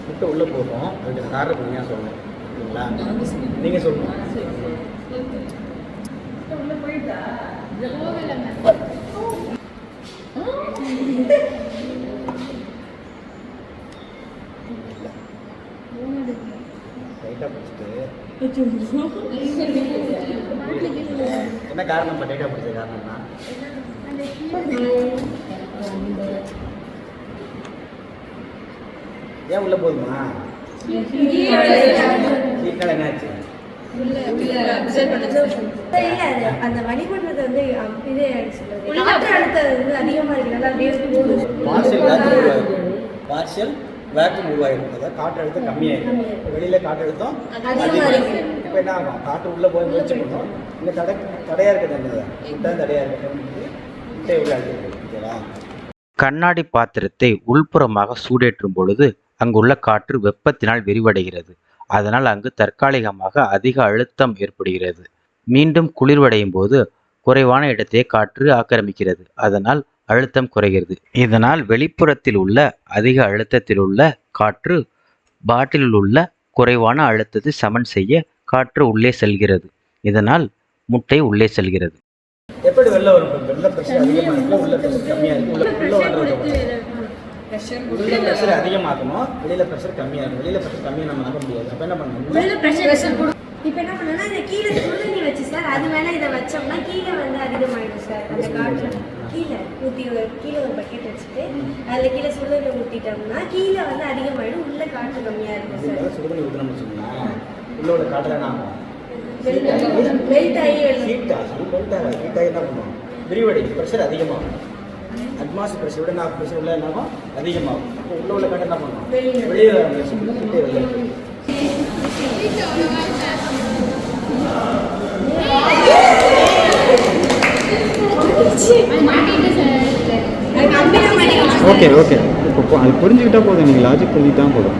முட்டை உள்ளே போகும் அதுக்கு காரணம் நீங்கள் சொல்லணும் சரிங்களா? நீங்கள் சொல்லணும் என்ன காரணம் டைட்டாக பிடிச்ச காரணம்னா ஏன் உள்ளே போதுமா சீக்கிரம் என்னாச்சு அந்த வழிபடுறது வந்து இது சொல்றது. காற்று அழுத்தம் வந்து அதிகமா இருக்கிறதால அப்படியே போகுது. பார்ஷியல் வேக்யூம் உருவாயிருக்கும் பார்ஷியல் வேக்யூம் உருவாயிருக்கும் அதாவது காற்று அழுத்தம் கம்மியாயிருக்கும் வெளியில் காற்று அழுத்தம் அதிகமா இருக்கு. இப்போ என்ன ஆகும்? காற்று உள்ளே போய் முயற்சி பண்ணும் இந்த தடை தடையாக இருக்கிறது என்னது? முட்டை தடையாக அழுத்தம். ஓகேவா? கண்ணாடி பாத்திரத்தை உள்புறமாக சூடேற்றும் பொழுது அங்குள்ள காற்று வெப்பத்தினால் விரிவடைகிறது. அதனால் அங்கு தற்காலிகமாக அதிக அழுத்தம் ஏற்படுகிறது மீண்டும் குளிர்வடையும் போது குறைவான இடத்தை காற்று ஆக்கிரமிக்கிறது அதனால் அழுத்தம் குறைகிறது இதனால் வெளிப்புறத்தில் உள்ள அதிக அழுத்தத்தில் உள்ள காற்று பாட்டிலில் உள்ள குறைவான அழுத்தத்தை சமன் செய்ய காற்று உள்ளே செல்கிறது இதனால் முட்டை உள்ளே செல்கிறது எப்படி வெளில வரும் வெளில அதிகமாக உள்ள கம்மியாக இருக்கு உள்ள உள்ள ப்ரெஷர் வெளியில் ப்ரெஷர் கம்மியாக இருக்கும் வெளியில் ப்ரெஷர் கம்மியாக நம்ம நம்ப முடியாது. அப்போ என்ன பண்ணணும்? கூட- இப்ப என்ன பண்ணணும்னா இந்த கீழே சுடுதண்ணி வச்சு சார் அது மேல இதை வச்சோம்னா கீழே வந்து அதிகமாயிடும் சார் அந்த காற்று கீழே ஒரு- கீழே ஒரு பக்கெட் வச்சுட்டு அதுல கீழே சுடுதண்ணி ஊத்திட்டோம்னா கீழே வந்து அதிகமாயிடும். உள்ள காற்று கம்மியா இருக்கும் சார் சுடுதண்ணி ஊற்றணும்னு வச்சுக்கோங்களேன். உள்ள உள்ள காட்டில் என்ன ஆகும் வெல்ட் ஆகி ஆகும் ஆகி என்ன பண்ணும் விரிவடை ப்ரெஷர் அதிகமாகும். அட்மாஸ் ப்ரெஷர் விட நான் ப்ரெஷர் உள்ள என்ன அதிகமாகும். அப்போ உள்ள உள்ள காட்டு என்ன பண்ணுவோம். வெளியே வர முயற்சி வெளியே ஓகே ஓகே இப்போ அது புரிஞ்சுக்கிட்டா போதும். நீங்கள் லாஜிக் புரிஞ்சுக்கிட்டா போதும்.